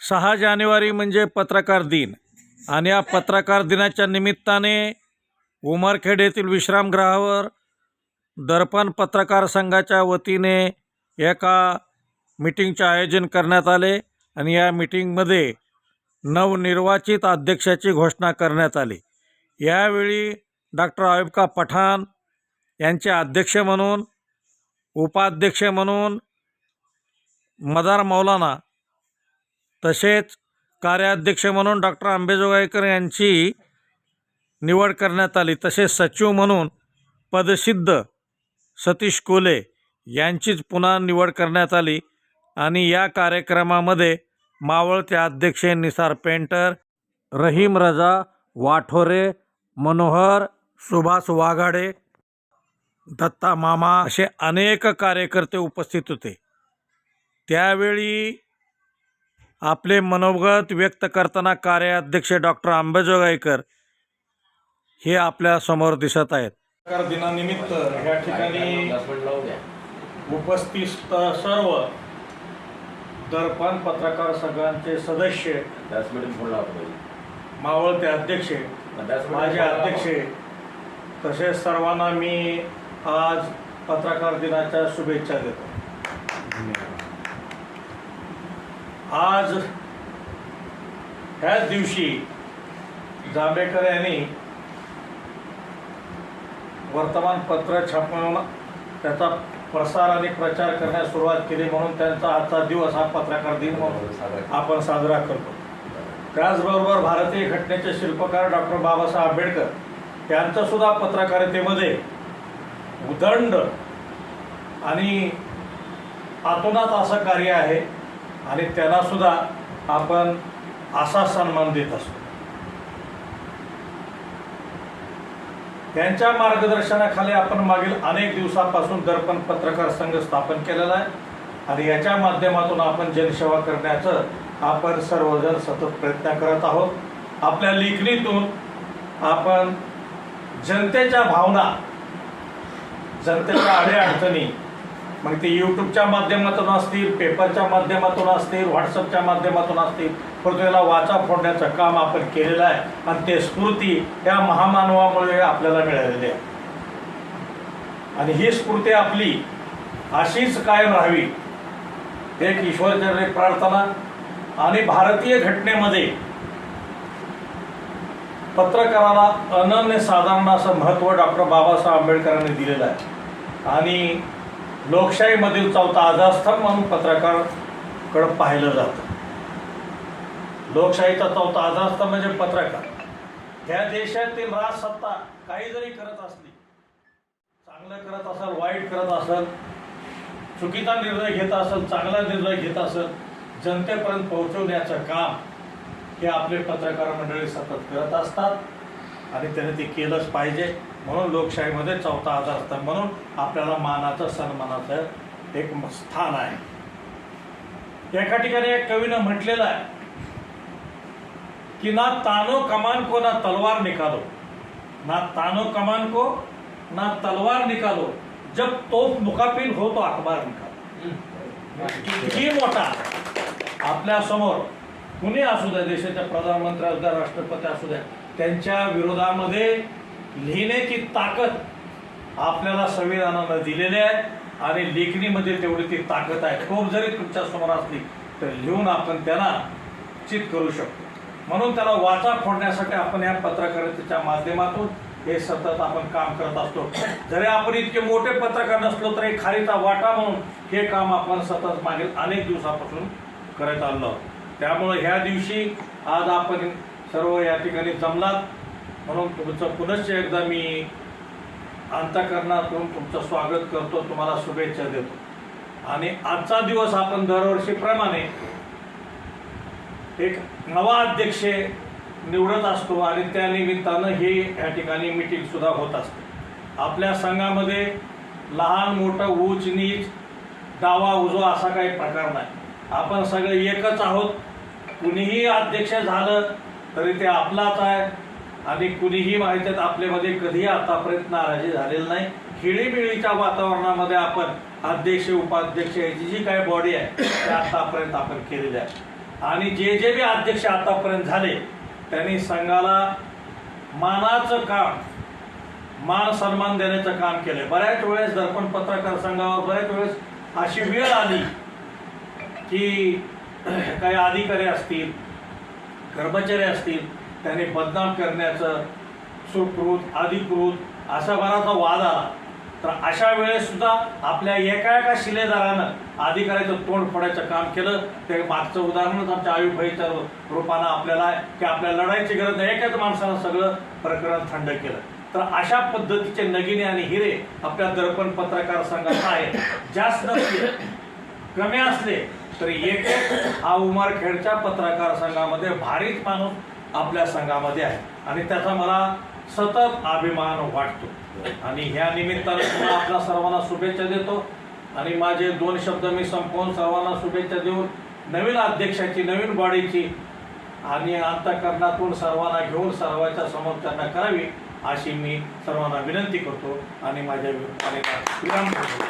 सहा जानेवारी म्हणजे पत्रकार दिन. आणि या पत्रकार दिनाच्या निमित्ताने उमरखेड येथील विश्रामगृहावर दर्पण पत्रकार संघाच्या वतीने एका मिटिंगचे आयोजन करण्यात आले आणि या मिटिंगमध्ये नवनिर्वाचित अध्यक्षाची घोषणा करण्यात आली. यावेळी डॉक्टर आयुबका पठाण यांचे अध्यक्ष म्हणून उपाध्यक्ष म्हणून मदार मौलाना तसेच कार्याध्यक्ष म्हणून डॉक्टर आंबेजोगाईकर यांची निवड करण्यात आली. तसेच सचिव म्हणून पदसिद्ध सतीश कोले यांचीच पुन्हा निवड करण्यात आली आणि या कार्यक्रमामध्ये मावळते अध्यक्ष निसार पेंटर रहीम रजा वाठोरे मनोहर सुभाष वाघाडे दत्ता मामा असे अनेक कार्यकर्ते उपस्थित होते. त्यावेळी आपले मनोगत व्यक्त करताना कार्याध्यक्ष डॉक्टर आंबेजोगाईकर हे आपल्यासमोर दिसत आहेत. पत्रकार दिनानिमित्त या ठिकाणी उपस्थित सर्व दर्पण पत्रकार संघांचे सदस्य मावळते अध्यक्ष माझे अध्यक्ष तसेच सर्वांना मी आज पत्रकार दिनाच्या शुभेच्छा देतो. आज ह्याच दिवशी जांभेकर यांनी वर्तमानपत्र छापून त्याचा प्रसार आणि प्रचार करण्यास सुरुवात केली म्हणून त्यांचा आजचा दिवस हा पत्रकार दिन म्हणून आपण साजरा करतो. त्याचबरोबर भारतीय घटनेचे शिल्पकार डॉक्टर बाबासाहेब आंबेडकर यांचंसुद्धा पत्रकारितेमध्ये उदंड आणि आतोनात असं कार्य आहे. आणि त्यांनासुद्धा आपण असा सन्मान देत असतो. त्यांच्या मार्गदर्शनाखाली आपण मागील अनेक दिवसापासून दर्पण पत्रकार संघ स्थापन केलेला आहे आणि याच्या माध्यमातून आपण जनसेवा करण्याचं आपण सर्वजण सतत प्रयत्न करत आहोत. आपल्या लेखणीतून आपण जनतेच्या भावना जनतेच्या अडीअडचणी मग ते यूट्यूबच्या माध्यमातून असतील पेपरच्या माध्यमातून असतील व्हॉट्सअपच्या माध्यमातून असतील परंतु याला वाचा फोडण्याचं काम आपण केलेलं आहे. आणि ते स्फूर्ती या महामानवामुळे आपल्याला मिळालेली आहे. आणि ही स्फूर्ती आपली अशीच कायम राहावी. एक ईश्वरचरणी प्रार्थना आणि भारतीय घटनेमध्ये पत्रकाराला अनन्य साधारण असं महत्त्व डॉक्टर बाबासाहेब आंबेडकरांनी दिलेलं आहे. आणि लोकशाहीमधील चौथा आधारस्तंभ म्हणून पत्रकारकडं पाहिलं जातं. लोकशाहीचा चौथा आधारस्तंभ म्हणजे पत्रकार. ह्या देशातील राजसत्ता काही जरी करत असली चांगलं करत असेल वाईट करत असेल चुकीचा निर्णय घेत असेल चांगला निर्णय घेत असेल जनतेपर्यंत पोहोचवण्याचं काम हे आपले पत्रकार मंडळी सतत करत असतात आणि त्याने ते केलंच पाहिजे. म्हणून लोकशाहीमध्ये चौथा आधारस्तंभ म्हणून आपल्याला मानाचं सन्मानाचं एक स्थान आहे. एका ठिकाणी एक कवीनं म्हटलेलं आहे की ना तानो कमान को ना तलवार निकालो. ना तानो कमान को ना तलवार निकालो. जब तोफ मुकाबिल हो तो अखबार निकालो. किती मोठा. आपल्यासमोर कुणी असू द्या देशाच्या प्रधानमंत्री असू द्या राष्ट्रपती असू द्या त्यांच्या विरोधामध्ये लिहिण्याची ताकद आपल्याला संविधानानं दिलेली आहे आणि लेखणीमध्ये तेवढी ती ताकद आहे. खूप जरी तुमच्यासमोर असली तर लिहून आपण त्याला चित करू शकतो. म्हणून त्याला वाचा फोडण्यासाठी आपण या पत्रकारितेच्या माध्यमातून हे सतत आपण काम करत असतो. जरी आपण इतके मोठे पत्रकार नसलो तरी खारीचा वाटा म्हणून हे काम आपण सतत मागील अनेक दिवसापासून करत आलो त्यामुळे ह्या दिवशी आज आपण सर्व या ठिकाणी जमलात. म्हणून तुमचं पुनश्च एकदा मी अंतकरणातून तुमचं स्वागत करतो तुम्हाला शुभेच्छा देतो. आणि आजचा दिवस आपण दरवर्षीप्रमाणे एक नवा अध्यक्ष निवडत असतो आणि त्या निमित्तानं ही या ठिकाणी मिटिंगसुद्धा होत असते. आपल्या संघामध्ये लहान मोठं ऊच नीच डावा उजवा असा काही प्रकार नाही. आपण सगळे एकच आहोत. कुणीही अध्यक्ष झालं तरी ते आपलाच आहे. आणि कुणीही माहितीत आपल्यामध्ये कधीही आतापर्यंत नाराजी झालेली नाही. खेळीमेळीच्या वातावरणामध्ये आपण अध्यक्ष उपाध्यक्ष याची जी काही बॉडी आहे ते आतापर्यंत आपण केलेली आहे. आणि जे जे बी अध्यक्ष आतापर्यंत झाले त्यांनी संघाला मानाचं काम मान सन्मान देण्याचं काम केलंय. बऱ्याच वेळेस दर्पण पत्रकार संघावर बऱ्याच वेळेस अशी वेळ आली की काही अधिकारी असतील कर्मचारी असतील त्याने बदनाम करण्याचं सुकृत अधिकृत असा बराचा वाद आला. तर अशा वेळेस सुद्धा आपल्या एका एका शिलेदारानं अधिकाऱ्याचं तोंड फोडायचं काम केलं. ते मागचं उदाहरणच आमच्या आयुभाईच्या रूपानं आपल्याला की आपल्या लढायची गरज नाही एकाच माणसानं सगळं प्रकरण थंड केलं. तर अशा पद्धतीचे नगिने आणि हिरे आपल्या दर्पण पत्रकार संघात आहेत. जास्त नसले कमी असले तरी एक एक हा उमरखेडच्या पत्रकार संघामध्ये भारीच माणूस आपल्या संघामध्ये आहे. आणि त्याचा मला सतत अभिमान वाटतो. आणि ह्या निमित्तानं पुन्हा आपल्या सर्वांना शुभेच्छा देतो. आणि माझे दोन शब्द मी संपवून सर्वांना शुभेच्छा देऊन नवीन अध्यक्षाची नवीन बॉडीची आणि अंतकरणातून सर्वांना घेऊन सर्वांच्या समोर त्यांना करावी अशी मी सर्वांना विनंती करतो. आणि माझ्या आणि विराम